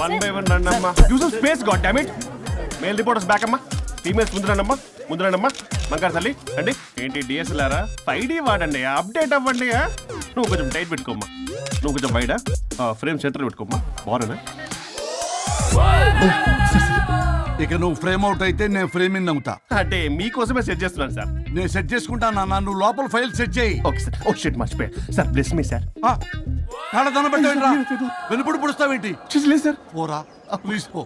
One by one రండి అమ్మా use space god it male reporters back అమ్మా females ముందు ముందురానమ్మా అమ్మా ముందు తల్లి అండి ఏంటి డిఎస్ఎల్ఆరా ఫైవ్ డీ వాడండి అప్డేట్ అవ్వండి నువ్వు కొంచెం టైట్ పెట్టుకోమ్మా నువ్వు కొంచెం బయట ఫ్రేమ్ సెంటర్ పెట్టుకోమ్మా బాగున్నా ఇక నువ్వు ఫ్రేమ్ అవుట్ అయితే నేను ఫ్రేమ్ ఇన్ అవుతా అంటే మీకోసమే సెట్ చేస్తున్నాను సార్. నేను సెట్ చేసుకుంటాను నాన్న నువ్వు లోపల ఫైల్ సెట్ చేయి. Okay sir. ఓ షిట్ మర్చిపోయా. Sir bless me sir. దండం పెట్టేయండిరా. వెనుపుడు పుడుస్తావేంటి? చూసలేదు సార్. పోరా ప్లీజ్ పో.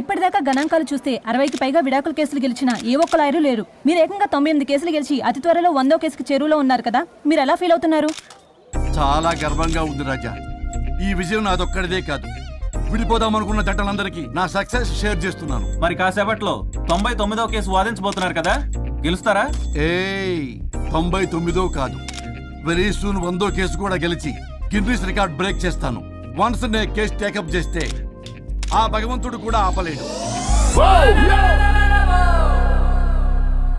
ఇప్పటిదాకా గణాంకాలు చూస్తే అరవైకి పైగా విడాకుల కేసులు గెలిచిన ఏ ఒక్క లాయరు లేరు. మీరు ఏకంగా తొంభై ఎనిమిది కేసులు గెలిచి అతి త్వరలో వందో కేసుకి చెరువులో ఉన్నారు కదా. మీరు ఎలా ఫీల్ అవుతున్నారు? చాలా గర్వంగా ఉంది రాజా. ఈ విజయం నాదొక్కడిదే కాదు. విడిపోదాం అనుకున్న జట్టలందరికీ నా సక్సెస్ షేర్ చేస్తున్నాను. మరి కాసేపట్లో తొంభై తొమ్మిదో కేసు వాదించబోతున్నారు కదా? గెలుస్తారా? ఏయ్ తొంభై తొమ్మిదో కాదు. వెరీ సూన్ వందో కేసు కూడా గెలిచి గిన్నీస్ రికార్డ్ బ్రేక్ చేస్తాను. వన్స్ నే కేసు టేకప్ చేస్తే ఆ భగవంతుడు కూడా ఆపలేడు.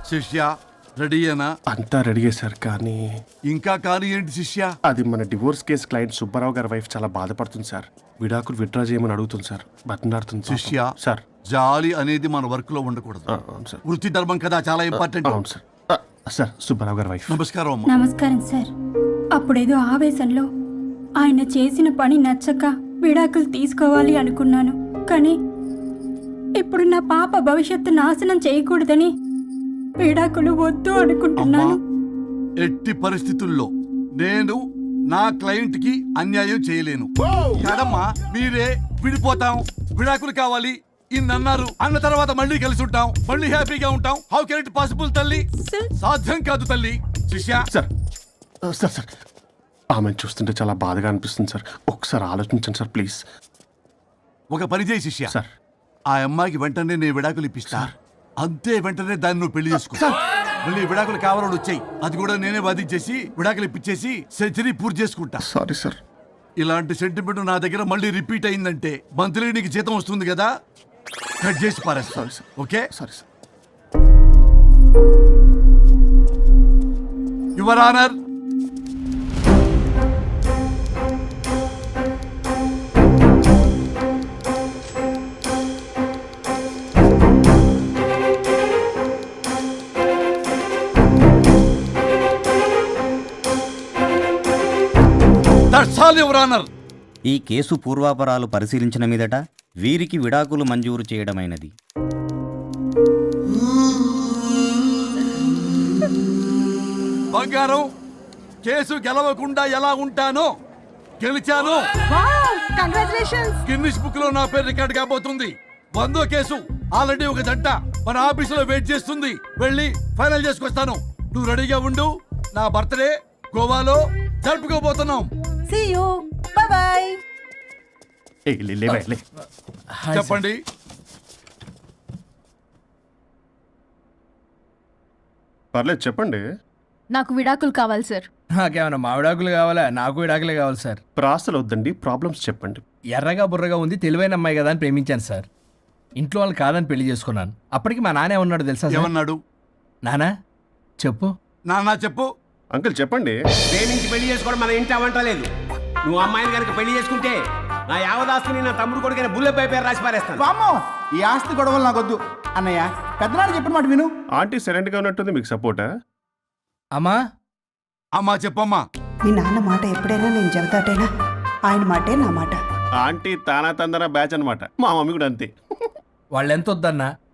శిష్య రెడీయేనా? అంతా రెడీ సార్ కానీ ఇంకా కానీ ఏంటి శిష్య? అది మన డివోర్స్ కేసు క్లయింట్ సుబ్బారావు గారి వైఫ్ చాలా బాధపడుతుంది సార్. విడాకులు విత్డ్రా చేయమని అడుగుతుంది సార్. బతినాడుతుంది. శిష్య సార్. జాలి అనేది మన వర్క్లో ఉండకూడదు అవును సార్. వృత్తి ధర్మం కదా చాలా ఇంపార్టెంట్ అవును సార్. సార్ సుబ్బారావు గారి వైఫ్. నమస్కారం అమ్మా. నమస్కారం సార్. అప్పుడేదో ఆవేశంలో ఆయన చేసిన పని నచ్చక విడాకులు తీసుకోవాలి అనుకున్నాను. కానీ ఇప్పుడు నా పాప భవిష్యత్తు నాశనం చేయకూడదని విడాకులు వద్దు అనుకుంటున్నాను. ఎట్టి పరిస్థితుల్లో నేను నా క్లయింట్కి అన్యాయం చేయలేను. కాదమ్మా మీరే విడిపోతాం విడాకులు కావాలి ఇన్ని అన్నారు అన్న తర్వాత మళ్ళీ కలిసి ఉంటాం మళ్ళీ హ్యాపీగా ఉంటాం. హౌ కెన్ ఇట్ పాసిబుల్ తల్లి? సాధ్యం కాదు తల్లి. శిష్య. సార్ సార్ సార్ ఆమెను చూస్తుంటే చాలా బాధగా అనిపిస్తుంది సార్ ఒకసారి ఆలోచించండి సార్ ప్లీజ్ ఒక పని చేయి శిష్య. సార్ ఆ అమ్మాయికి వెంటనే నేను విడాకులు ఇప్పిస్తా. అంతే వెంటనే దాన్ని నువ్వు పెళ్ళి చేసుకో. మళ్ళీ విడాకులు కావాలని వచ్చాయి. అది కూడా నేనే వాదించేసి విడాకులు ఇప్పించేసి సెంచరీ పూర్తి చేసుకుంటా. Sorry sir. ఇలాంటి సెంటిమెంట్ నా దగ్గర మళ్ళీ రిపీట్ అయిందంటే మంత్లీ నీకు జీతం వస్తుంది కదా? కట్ చేసి పారేస్తా. Sorry sir. Okay? Sorry sir. Your honour all your honour ఈ కేసు పూర్వాపరాలు పరిశీలించిన మీదట వీరికి విడాకులు మంజూరు చేయడమైనది. బంగారం కేసు గెలవకుండా ఎలా ఉంటానో గెలిచాను. గిన్నిస్ బుక్లో నా పేరు రికార్డ్ కాబోతుంది. వందో కేసు ఆల్రెడీ ఒక జంట మన ఆఫీసులో వెయిట్ చేస్తుంది. వెళ్ళి ఫైనల్ చేసుకొస్తాను. నువ్వు రెడీగా ఉండు. నా బర్త్డే గోవాలో జరుపుకోబోతున్నాం. సీ యూ బై బై ఏ లే, లేవే, లే చెప్పండి. పర్లేదు చెప్పండి. నాకు విడాకులు కావాలి సార్ నాకేమన్నా మామిడాకులు కావాలా? నాకు విడాకులే కావాలి సార్ ప్రాసలు వద్దండి ప్రాబ్లమ్స్ చెప్పండి. ఎర్రగా బుర్రగా ఉంది తెలివైన అమ్మాయి కదా అని ప్రేమించాను సార్ ఇంట్లో వాళ్ళు కాదని పెళ్ళి చేసుకున్నాను. అప్పటికి మా నాన్న ఉన్నాడు తెలుసా? ఏమన్నాడు? నానా చెప్పు. నాన్న చెప్పు. అంకుల్ చెప్పండి. ప్రేమించి పెళ్ళి చేసుకోవడం మన ఇంటి అవంటలేదు నువ్వు అమ్మాయిని కనుక పెళ్ళి చేసుకుంటే నా యావదాస్తిని నా తమ్ముడు కొడుకైన బుల్లెపై పేరు రాసి పారేస్తాను. వామ్మో ఈ ఆస్తి గొడవలు నాకొద్దు. అన్నయ్య పెద్దనాడు చెప్పిన మాట విను. ఆంటీ సైలెంట్గా ఉన్నట్టుంది మీకు సపోర్టా? అమ్మా. అమ్మా చెప్పమ్మా. మీ నాన్న మాట ఎప్పుడైనా నేను చెబుతాటేనా? ఆయన మాటే నా మాట. ఆంటీ తానా తందన బ్యాచ్ అన్నమాట. మా మమ్మీ కూడా అంతే. వాళ్ళు ఎంత వద్దన్నా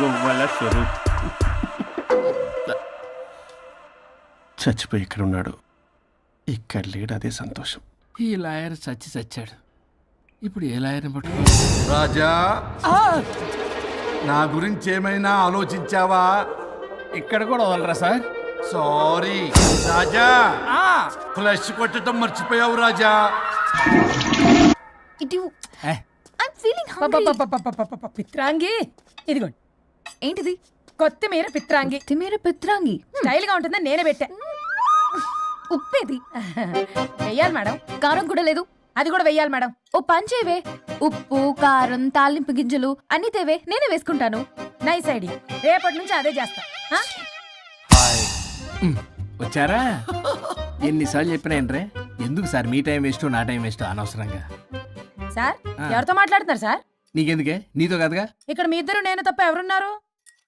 గొవ్వల స్వరూప్ చచ్చిపోయి ఇక్కడ ఉన్నాడు ఇక్కడ లేడు అదే సంతోషం. ఈ లాయర్ చచ్చి చచ్చాడు. ఇప్పుడు ఏ లాయర్ని పట్టు రాజా! నా గురించి ఏమైనా ఆలోచించావా? ఇక్కడ కూడా వదలరా సార్? సారీ. రాజా! ఫ్లష్ కొట్టడం మర్చిపోయావు రాజా. ఇటు ఐమ్ ఫీలింగ్ పిత్రాంగి! ఇదిగోండి. ఏంటిది? కొత్తిమీర పిత్రాంగి. తిమేర పిత్రాంగి. స్టైల్గా ఉంటుందని నేనే పెట్టా. ఉప్పేది. వెయ్యాలి మేడం. కారం కూడా లేదు. అది కూడా వెయ్యాలి మేడం. ఓ పంచేవే ఉప్పు కారం తాలింపు గింజలు అన్ని తేవే. నేనే వేసుకుంటాను. నైస్ ఐడియా రేపటి నుంచి అదే చేస్తా. వచ్చారా? ఎన్నిసార్లు చెప్పినా ఏంట్రే? ఎందుకు సార్ మీ టైం వేస్ట్ నా టైం వేస్ట్ అనవసరంగా? సార్. ఎవరితో మాట్లాడుతున్నారు సార్? నీకెందుకే? నీతో కదగా? ఇక్కడ మీ ఇద్దరు నేను తప్ప ఎవరున్నారు?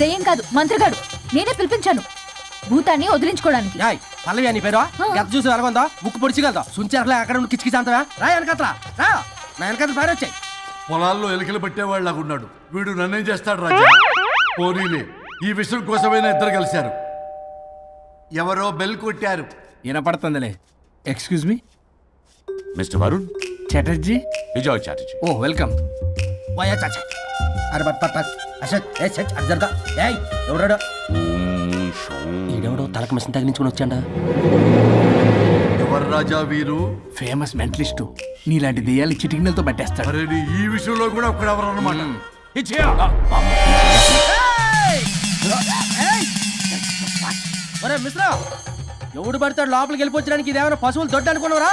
దెయ్యం కాదు మంత్రగాడు. నేనే పిలిపించాను. భూతాన్ని వదిలించుకోవడానికి. యాయ్ పల్లవి అని పేరు? గత చూసి వెలగొందా? ముక్కు పొడిచిగలదా సుంచరలే అక్కడ ఉండి కిచకిచ అంతవా రా వెనకత్రా రా. నా వెనకత్ర పారి వచ్చాయి. పొలాల్లో ఎలికలు పట్టేవాళ్ళగా ఉన్నాడు. వీడు నన్నేం చేస్తాడు రాజా? పోనీలే. ఈ విషయం కోసమైనా ఇద్దరు కలిశారు. ఎవరో బెల్ కొట్టారు. వినపడుతుందిలే. Excuse me mister Varun? Chatterjee Vijay Chatterjee. Oh welcome via చాచా అరే బట్ ఏ సచ్ ఏయ్ ఎవడాడు? ఈడెవడో తలకు మిషన్ తగిలించుకుని వచ్చాడా? ఎవరు రాజా వీరు? Famous mentalist. నీలాంటి దెయ్యాలు చిటికినలతో పట్టేస్తాడు. అరే నీ ఈ విషయంలో కూడా ఒకడు ఎవరు అన్నమాట ఒరే మిశ్రా ఎవడు పడతాడు లోపలికి వెళ్ళిపోవచ్చడానికి ఇదేమైనా పశువులు దొడ్డు అనుకున్నారా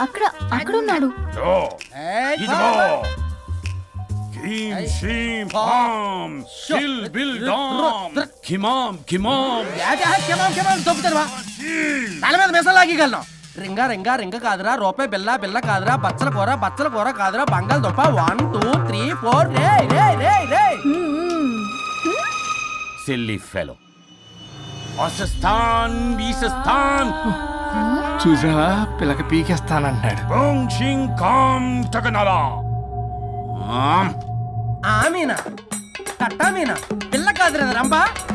అక్కడ అక్కడ ఉన్నాడు? తల మీద మిసం లాగగలను రింగా రింగా రింగ కాదురా రూపాయి బిల్ల బిల్ల కాదురా బచ్చల కూర బచ్చల కూర కాదురా బంగాళదుంప వన్ టూ త్రీ ఫోర్ రే రే రే రే. Silly fellow. అసస్థాన్ బీసస్థాన్ చూసావా? పిల్లకి పీకేస్తానంటాడు ఓం షింగ్ కామ్ టకనలా ఆమీనా కట్టా మీనా? పిల్ల కాదురా రంభ?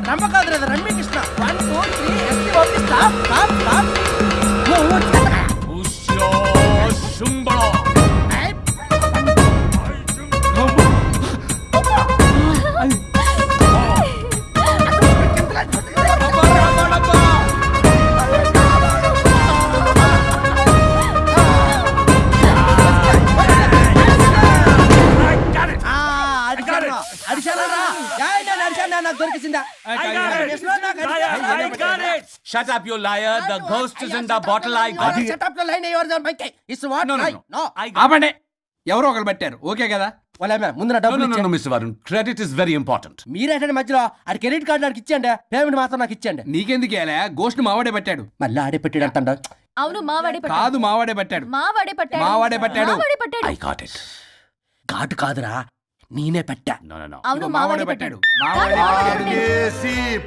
రంభ కాదురా Ramya Krishna. One two three up, you liar. The ghost is in the bottle. I got it. Shut up, the line yours are my case. It's what No, no, I no. I got ఆపండి ఎవరో ఒకరు పెట్టారు okay కదా ముందు నా No, డబ్బులు no, no, no, ఇచ్చేయండి. Mr. Varun. Credit is very important. మీరేటండి మధ్యలో ఆడి క్రెడిట్ కార్డు నాకు ఇచ్చేయండి పేమెంట్ మాత్రం నాకు ఇచ్చేయండి నీకెందుకు గోస్ట్ మావాడే పెట్టాడు మళ్ళీ ఆడే పెట్టాడు అంటాడు అవును మావాడే కాదు మావాడే పెట్టాడు మావాడే పట్టాడు మావాడే పట్టాడు. మావాడే పట్టాడు I got it. ఘాటు కాదురా నేనే పెట్టా. అవును మావాడే పెట్టాడు.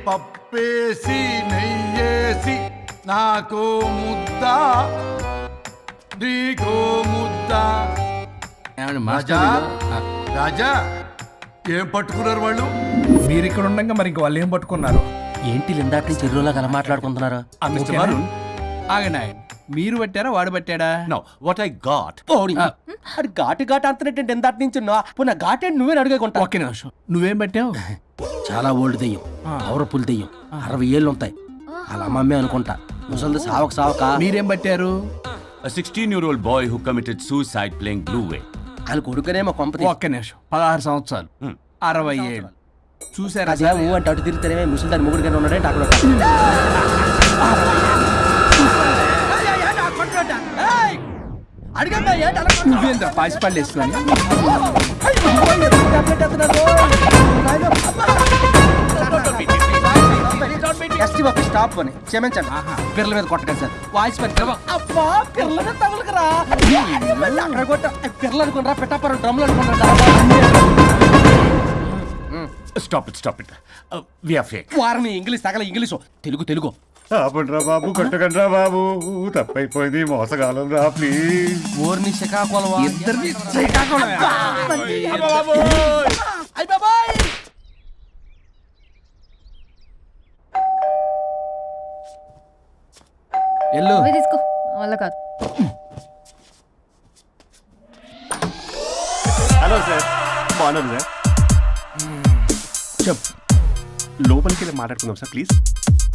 పప్పేసి నెయ్యేసి నాకు ముద్ద నీకో ముద్ద. ఏమండి రాజా? ఏం పట్టుకున్నారు వాళ్ళు? మీరు ఇక్కడ ఉండగా మరి ఇంక వాళ్ళు ఏం పట్టుకున్నారు? ఏంటి లిందాటి చెరువులో కల మాట్లాడుకుంటున్నారు. ఆగండి ఆగండి. మీరు పట్టారా వాడు పట్టాడా? No, what I got. అది ఘాటు ఘాటు అంతనేటండి ఎందాటి నుంచి పున్న ఘాటే నువ్వే అడుగుకుంటా ఒకే నిమిషం. నువ్వేం పెట్టావు? చాలా ఓల్డ్ దెయ్యం. పవర్ఫుల్ దెయ్యం. అరవై ఏళ్ళు ఉంటాయి అలా మమ్మీ అనుకుంటా. ముసలి సావక సావక. మీరేం పట్టారు? A 16 year old boy who committed suicide playing Blue Way. వాళ్ళ కొడుకునేమో కొంప ఒక్క నిమిషం. పదహారు సంవత్సరాలు. అరవై ఏళ్ళు. చూసారా? అదే ఊ అంటే అటు తిరుగుతానే ముసలి దాని ముగ్గురు కన్నా ఉన్నాడే. అక్కడ నువ్వేంద్ర పాసిపళ్ళు వేసుకొని ఎస్టీ బాబు స్టాప్ అని క్షమించండి. పిల్లల మీద కొట్టకండి సార్. వాయిస్ పెద్ద అబ్బా పిల్లల మీద తగులుకురా అక్కడ కొట్ట. పిల్లలు అనుకున్నారా పెట్టాపరం డ్రమ్లు అనుకున్నారా Stop it, stop it. Uh, we are fake. వారిని ఇంగ్లీష్ తగల ఇంగ్లీషు. తెలుగు తెలుగు. ఆపండ్రా బాబు కొట్టకండ్రా బాబు. తప్పైపోయింది మోసగాలం రా ప్లీజ్ ఊరిని శ్రీకాకుళం ఇద్దరిని ఎల్లు. తీసుకో. వల్ల కాదు. హలో సార్ బాగున్నారు? సార్ చెప్పు. లోపలికి వెళ్ళి మాట్లాడుకుందాం సార్ ప్లీజ్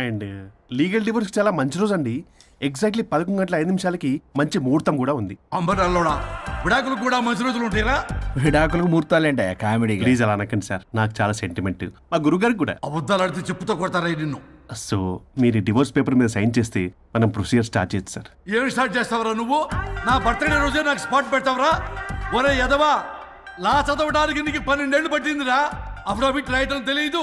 అండ్ లీగల్ డివోర్స్కి చాలా మంచి రోజు అండి. ఎగ్జాక్ట్లీ పదకొండు గంటల ఐదు నిమిషాలకి మంచి ముహూర్తం కూడా ఉంది. అంబరాల్లోడా విడాకులు కూడా మంచి రోజులు ఉంటాయిరా? విడాకులకు ముహూర్తాలేంట కామెడీ ప్లీజ్ అలా అనకండి సార్. నాకు చాలా సెంటిమెంట్ మా గురుగారికి కూడా. అబద్ధాలు ఆడితే చెప్పుతో కొడతారా నిన్ను? సో మీరు డివోర్స్ పేపర్ మీద సైన్ చేస్తే మనం ప్రొసీజర్ స్టార్ట్ చేయొచ్చు సార్. ఏం స్టార్ట్ చేస్తావరా నువ్వు? నా బర్త్డే రోజే నాకు స్పాట్ పెడతావరా? ఒరే ఎదవా లా చదవడానికి నీకు పన్నెండేళ్ళు పట్టిందిరా. అఫిడవిట్ రాయటం తెలియదు.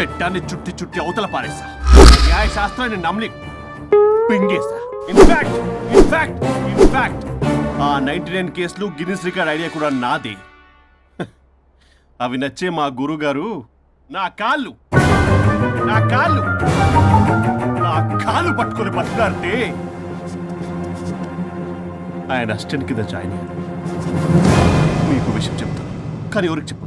చట్టాన్ని చుట్టి చుట్టి అవతల పారేసా న్యాయ శాస్త్రాన్ని నమ్మి పింగేసా in fact in fact in fact ఆ నైన్టీ నైన్ కేసులు గిన్నిస్ రికార్డ్ ఐడియా కూడా నాదే. అవి నచ్చే మా గురుగారు నా కాళ్ళు నా కాళ్ళు నా కాళ్ళు పట్టుకొని బతులాడితే ఆయన అసిస్టెంట్ కింద జాయిన్ మీకు విషయం చెప్తాను. కానీ ఎవరికి చెప్పు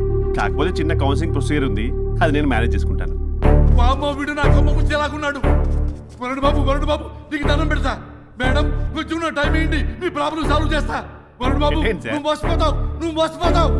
కాకపోతే చిన్న కౌన్సిలింగ్ ప్రొసీజర్ ఉంది. అది నేను మేనేజ్ చేసుకుంటాను. బామ్మ వీడు నా కొమ్మ గురించి ఎలాగున్నాడు? వరుణ్ బాబు వరుణ్ బాబు నీకు దండం పెడతా. మేడం కొంచెం టైం ఏంటి? నీ ప్రాబ్లం సాల్వ్ చేస్తా. వరుణ్ బాబు? నువ్వు మోసపోతావు నువ్వు మోసపోతావు.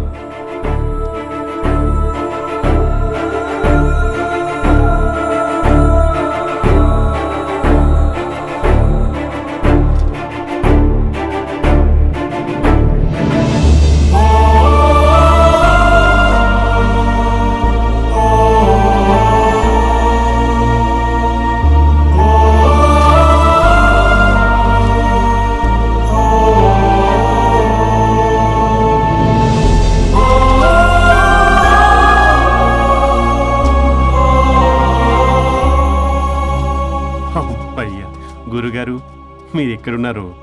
ఇక్కడున్నారు.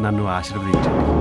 నన్ను ఆశీర్వదించండి.